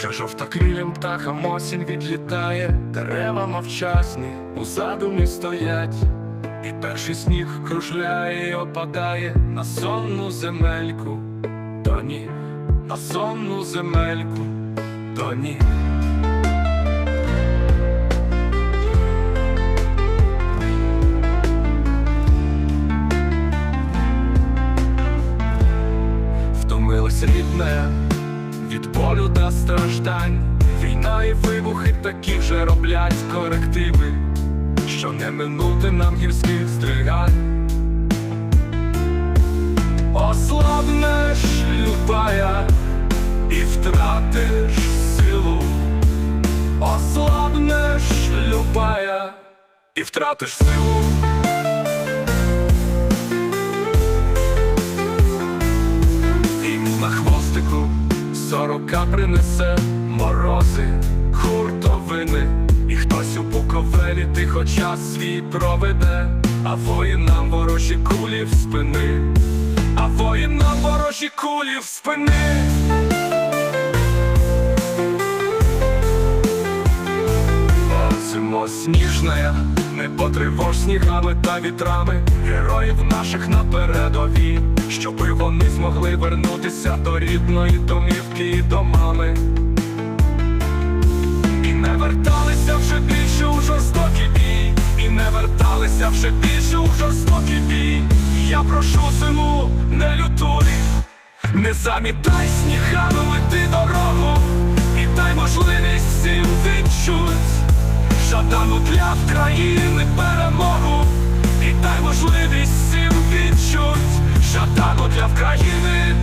Вже жовтокрилим птахам осінь відлітає, дерева мовчасні у задумі стоять, і перший сніг кружляє і опадає на сонну земельку, то ні, на сонну земельку, то ні. Втомилось рідне від болю та страждань. Війна і вибухи такі вже роблять корективи, що не минути нам гірських стригань. Ослабнеш, любая, і втратиш силу. Ослабнеш, любая, і втратиш силу. Сорока принесе морози, хуртовини, і хтось у буковелі тихо час свій проведе, а воїнам ворожі кулі в спини, а воїнам ворожі кулі в спини. Зимо сніжная, не потривож снігами та вітрами. Героїв наших на передовій, щоби вони змогли вернутися до рідної домівки і до мами. І не верталися вже більше у жорстокий бій, і не верталися вже більше у жорстокий бій. Я прошу сину, не лютуй, не замітай снігами лети дорогу, і дай можливість всім відчуть. Жадану для країни перемогу майбуття в країни.